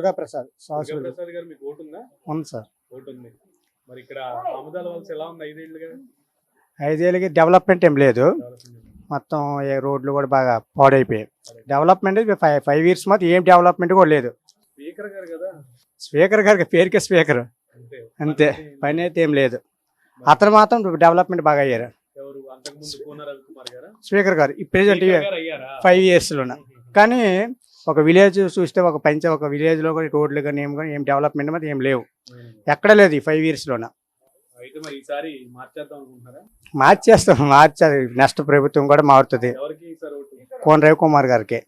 Durga Prasad sauce Prasad గారు మీకు vote ఉందా? ఉంది సార్. ఓటు ఉంది. మరి ఇక్కడ ఆముదాల వలస ఎలా ఉంది? ఐదేళ్ళుగా ఐదేళ్ళకి డెవలప్మెంట్ ఏం లేదు. మొత్తం ఏ రోడ్లు కూడా బాగా పాడైపోయాయి. డెవలప్మెంట్ ఫైవ్ ఫైవ్ ఇయర్స్ మాత్రం ఏం డెవలప్మెంట్ కూడా లేదు. స్పీకర్ గారు కదా? స్పీకర్ గారికి పేరుకే స్పీకర్. అంతే. అంతే. పని అయితే ఏం లేదు. అతను మాత్రం డెవలప్మెంట్ బాగా అయ్యారు. ఎవరు? అంతకుముందు కోన రవికుమార్ గారా? స్పీకర్ గారు. ఈ అయ్యారా? ఫైవ్ ఇయర్స్లోన. కానీ ఒక విలేజ్ చూస్తే ఒక పంచ ఒక విలేజ్లో కూడా రోడ్లు కానీ ఏం కానీ ఏం డెవలప్మెంట్ మాత్రం ఏం లేవు. ఎక్కడ లేదు ఈ ఫైవ్ ఇయర్స్లోన మార్చేస్తాం మార్చాలి. నెక్స్ట్ ప్రభుత్వం కూడా మారుతుంది. కోన రవికుమార్ గారికి.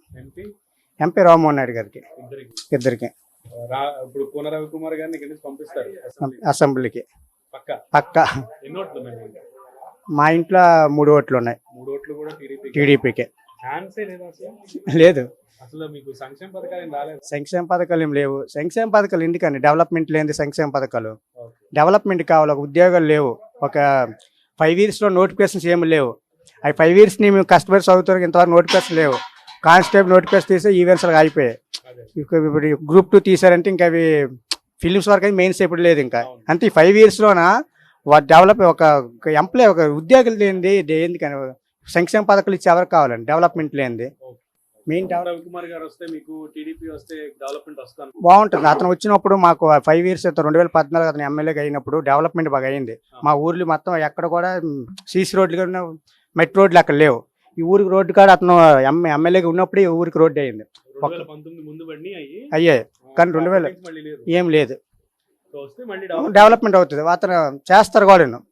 ఎంపీ? రామ్మోహన్ నాయుడు గారికి. ఇద్దరికి. ఇప్పుడు కోన గారిని పంపిస్తారు. అసెంబ్లీకి. పక్క? మా ఇంట్లో మూడు ఓట్లు ఉన్నాయి. టీడీపీకి. లేదా. అసలు మీకు సంక్షేమ పథకాలు రాలేదు? సంక్షేమ పథకాలు ఏం లేవు. సంక్షేమ పథకాలు ఎందుకని డెవలప్మెంట్ లేని సంక్షేమ పథకాలు. డెవలప్మెంట్ కావాలి ఒక ఉద్యోగాలు లేవు. ఒక ఫైవ్ ఇయర్స్లో నోటిఫికేషన్స్ ఏమి లేవు. అవి ఫైవ్ ఇయర్స్ని మేము కష్టపడి చదువుతారు ఇంతవరకు నోటిఫికేషన్ లేవు. కానిస్టేబుల్ నోటిఫికేషన్ తీస్తే ఈవెంట్స్ అయిపోయాయి ఇప్పుడు గ్రూప్ టూ తీసారంటే ఇంకా అవి ఫిలిమ్స్ వరకు అయితే మెయిన్స్ ఇప్పుడు లేదు ఇంకా. అంతే ఈ ఫైవ్ ఇయర్స్లోన డెవలప్ ఒక ఎంప్లాయ్ ఒక ఉద్యోగులు లేనిది ఎందుకని సంక్షేమ పథకాలు ఇచ్చి ఎవరికి కావాలండి. డెవలప్మెంట్ లేనిది. మెయిన్ రవికుమార్ గారు వస్తే మీకు టీడీపీ వస్తే డెవలప్మెంట్ వస్తాను బాగుంటుంది. అతను వచ్చినప్పుడు మాకు ఫైవ్ ఇయర్స్ రెండు వేల పద్నాలుగు అతను ఎమ్మెల్యేగా అయినప్పుడు డెవలప్మెంట్ బాగా అయింది. మా ఊర్లు మొత్తం ఎక్కడ కూడా సీసీ రోడ్లు కానీ మెట్ రోడ్లు అక్కడ లేవు. ఈ ఊరికి రోడ్డు కాడ అతను ఎమ్ ఎమ్మెల్యేగా ఉన్నప్పుడు ఈ ఊరికి రోడ్డు అయింది. అయ్యాయి. కానీ రెండు వేల- ఏం లేదు. డెవలప్మెంట్ అవుతుంది. అతను చేస్తారు కూడా